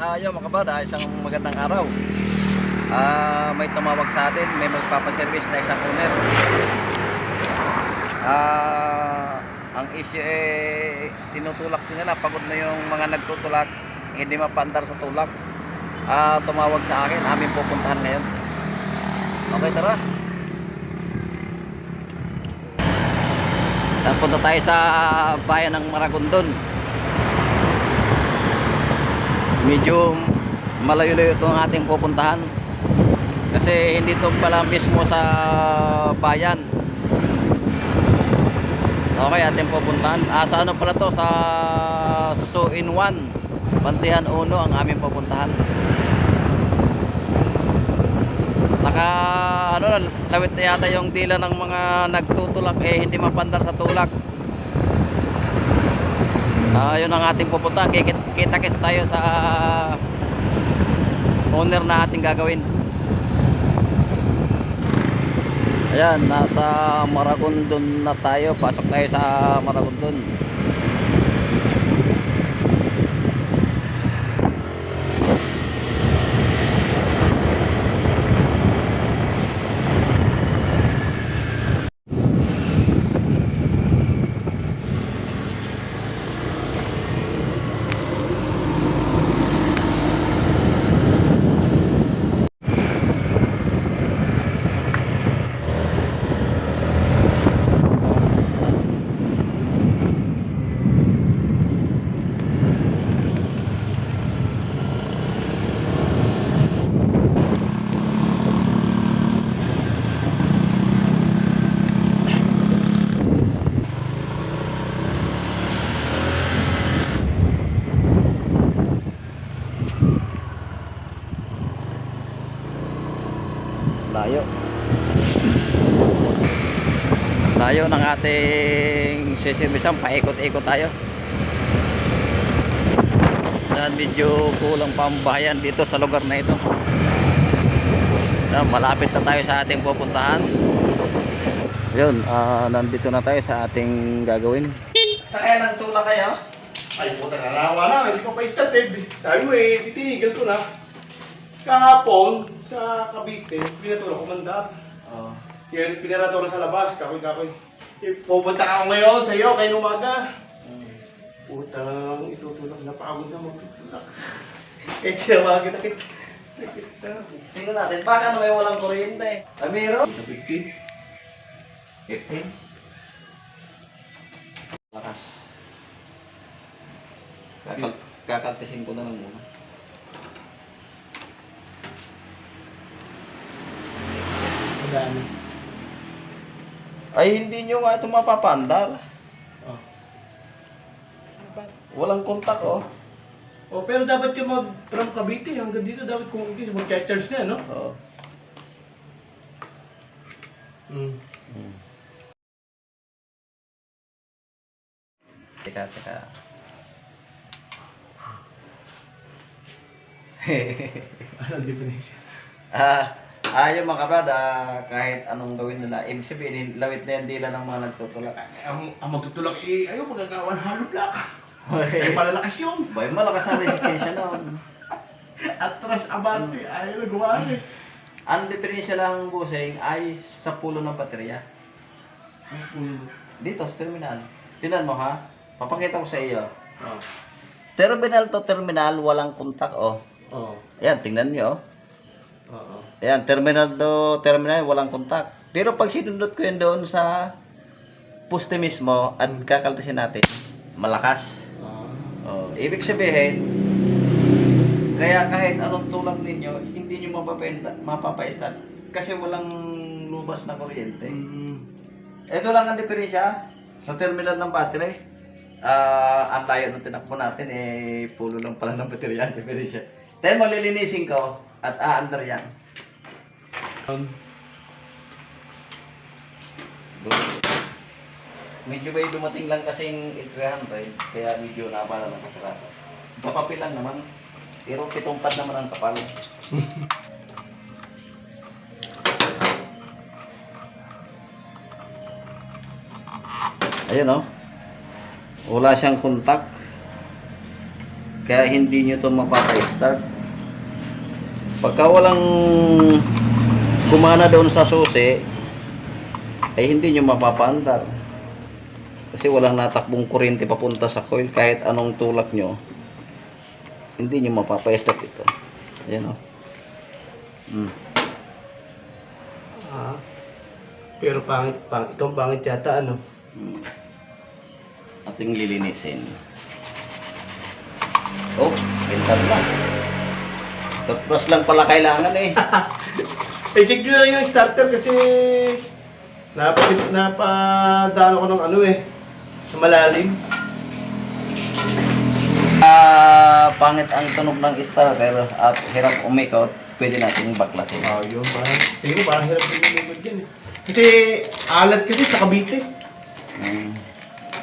Ayaw mga kabada, isang magandang araw. Ah, may tumawag sa atin, may magpapaservice na isang owner. Ah, ang issue eh tinutulak nila, pagod na yung mga nagtutulak, hindi mapandar sa tulak. Ah, tumawag sa akin, amin pupuntahan ngayon. Okay, tara. Punta tayo sa bayan ng Maragondon. Medyo malayo-layo ito ang ating pupuntahan. Kasi hindi ito pala mismo sa bayan. Okay, ating pupuntahan. Ah, sa ano pala to? Sa So in 1. Pantihan Uno ang aming pupuntahan. Naka ano lawit na yata yung dila ng mga nagtutulak eh hindi mapandar sa tulak. Ah, yun ang ating pupunta. Kita-kits tayo sa owner na ating gagawin. Ayan, nasa Maragondon na tayo. Pasok tayo sa Maragondon. Layo. Layo ng ating sisirbisan. Paikot-ikot tayo. Yan, medyo kulang pa ang bayan dito sa lugar na ito. Yan, malapit na tayo sa ating pupuntahan. Yun, ah, nandito na tayo sa ating gagawin. Kaya ng tula kayo? Ay, puta na nawa na. Hindi ko pa start eh. Sabi mo eh, titinigil ko na. Kahapon, sa Cavite, pinatulog ko mandar. Oh. Kaya pinarato na sa labas, kakoy-kakoy. Pupunta ako ngayon sa iyo, kayo umaga. Putang itutulak na pagod na magtutulak. eh, tinawagan na kita. Tingnan natin, baka ano may walang kuryente. Ramiro? 15. 15. Lakas. Kakal kakaltisin ko na lang muna. Madami. Ay, hindi nyo nga ito mapapandar. Oh. Walang kontak, oh. Oh, pero dapat yung mag from Cavite hanggang dito dapat kung ikis mag-charge na, no? Oo. Hmm. Hmm. Teka, teka. Ano ang diferensya? ah, yung mga kabrad, ah, kahit anong gawin nila, ibig sabihin, lawit na yung dila ng mga nagtutulak. Ang, ang magtutulak eh, ayaw magagawa ng hollow block. Ay malalakas yun. Boy, malakas ang resistensya nun. Atras abante, ayaw nagawa eh. Ang diferensya lang, busing, ay sa pulo ng baterya. Ang. Dito, sa terminal. Tinan mo ha. Papakita ko sa iyo. Oh. Terminal to terminal, walang kontak, oh. Oo. Ayan, tingnan nyo, oh. Oo. Ayan, terminal to terminal, walang kontak. Pero pag sinundot ko yun doon sa poste mismo at kakaltasin natin, malakas. Oh, ibig sabihin, kaya kahit anong tulak ninyo, hindi nyo mapapenda, mapapa-start kasi walang lubas na kuryente. Mm. Ito lang ang diferensya sa terminal ng battery. Ah, ang layo ng tinakbo natin eh pulo lang pala ng baterya ang diferensya. Then malilinisin ko at aandar yan. Um. Medyo may dumating lang kasing 300 kaya medyo nabala ng katarasa. Papapil lang naman. Pero pitong pad naman ang kapal. Ayun oh. Wala siyang kontak. Kaya hindi nyo to mapapa-start. Pagka walang gumana doon sa susi, ay hindi nyo mapapaandar. Kasi walang natakbong kuryente papunta sa coil. Kahit anong tulak nyo, hindi nyo mapapa-stop ito. Ayan o. Mm. Ah. Pero pangit, pangit, itong pangit yata ano. Mm. Ating lilinisin. Oh, pintar na. Toothbrush lang pala kailangan eh. Eh, check nyo na lang yung starter kasi napa, napadaan ko ng ano eh, sa malalim. Ah, pangit ang tunog ng starter at hirap umikot, pwede nating baklasin. Ah, yun parang, tingin ko parang hirap din lumigod yan eh. Kasi alat kasi sa Cavite. Mm,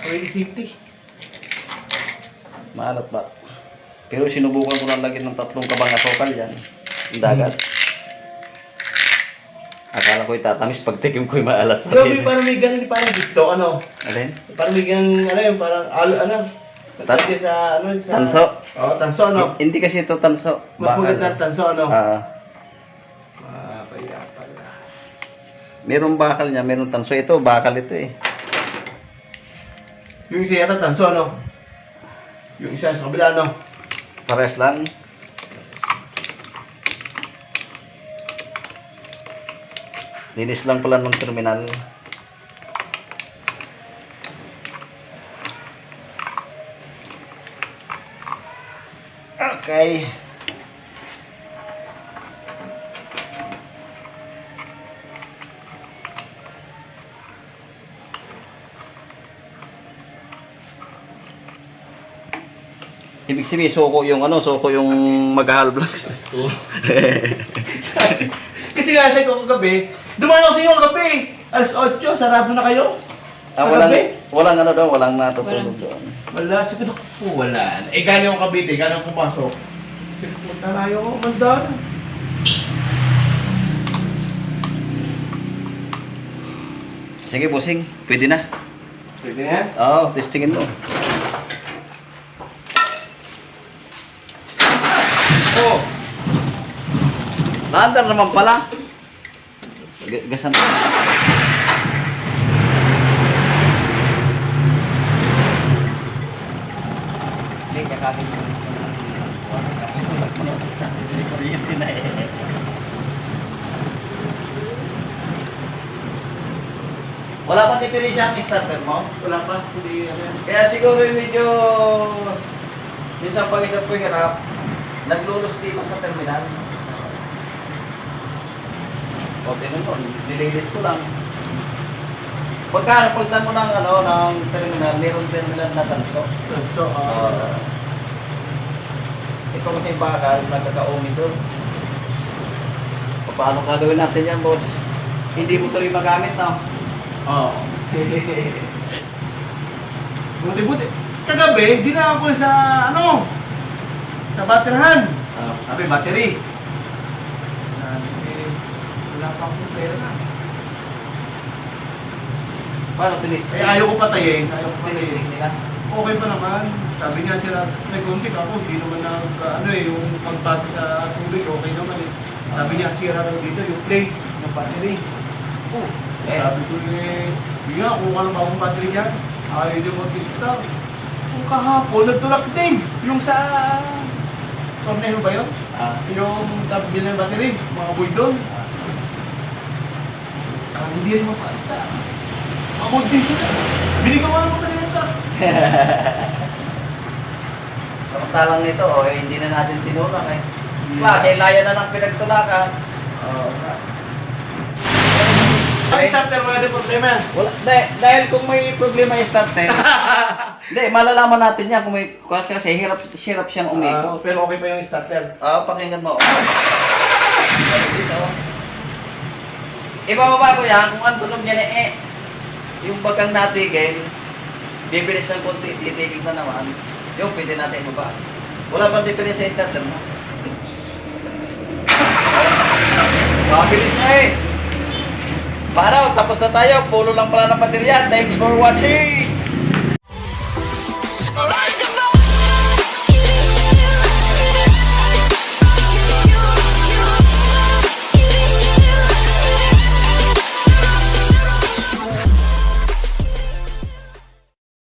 Cavite City. maalat ba? Pero sinubukan ko lang lagyan ng tatlong kabang asokal yan. Yung dagat. Akala ko itatamis pag tikim ko yung maalat pa Grabe, rin. parang may ganun, parang dito, ano. Alin? Parang may ganun, ano yun, parang, alo, ano. Tan- sa, ano, sa... Tanso? Oo, tanso, ano. Hindi kasi ito tanso. Mas maganda ang tanso, ano. Ah, Ah, kaya pala. merong bakal niya, merong tanso. Ito, bakal ito eh. Yung isa yata tanso, ano. Yung isa sa kabila, ano. Pares lang. Linis lang pala ng terminal. Okay. Ibig sabihin, suko yung ano, suko yung mag-hal blocks. Kasi nga, sabi ko kagabi, dumaan ako sa inyo kagabi. Alas 8, sarado na kayo. ah, walang, Kagabi? walang ano daw, walang natutulog doon. Wala, ko, po, wala. Eh, galing ako Cavite, galing ako pumasok. Ko, punta na ayaw ako, mandar. Sige, bossing. Pwede na. Pwede na? Oo, testingin mo. Oh! Naandar naman pala. G- gasan Hindi, kakakin mo. Kuryente na eh. Wala pa diferensya ang starter mo? Wala pa, hindi, ano. Kaya siguro yung medyo minsan pag isang ko hirap, naglulos dito sa terminal. O, tinan mo, nililis ko lang. Pagka napultan mo ng, ano, ng terminal, mayroong terminal na tanso. So, ah, Uh, ito kasi bakal, nagkakaumi doon. Paano gagawin natin yan, boss? Hindi mo tuloy magamit, no? Oo. buti, buti. Kagabi, di na ako sa, ano, sa baterahan. Ah. Sabi, battery. Sabi, wala pa akong pera. Paano tinis? Eh, ayaw ko patayin. Ayaw ko patayin. Nila. Okay pa naman. Sabi niya sila, may kontik ako, hindi naman nag, ano eh, yung pagbasa sa tubig, okay naman eh. Sabi niya, sira lang dito, yung plate, yung battery. Oh, Eh. sabi ko eh, hindi nga, kung ano bagong battery niya, ayaw niya mag-install. Kung kahapon, nagtulak din, yung sa, torneo ba yun? Ah. Yung tabi ng battery, mga boy doon. Ah, hindi rin mapalta. Ako din sila. Binigyan ko ng pagkakita. Samantalang nito, oh, eh, hindi na natin tinulak eh. Klase, laya na ng pinagtulakan. Oo. Ang starter mo yung problema. Wala, dahil, dahil kung may problema yung starter, hindi, malalaman natin yan kung may, kasi hirap, hirap siyang Ah, umikot. pero okay pa yung starter. Oo, pakinggan mo. Ibababa ko yan, kung ang tunog niya na eh, yung bagang natigil, bibilis ng konti, titigil na naman, yung pwede natin ibaba. Wala bang diferensya sa starter mo? Mabilis na eh. Paano? Tapos na tayo. Pulo lang pala ng baterya. Thanks for watching!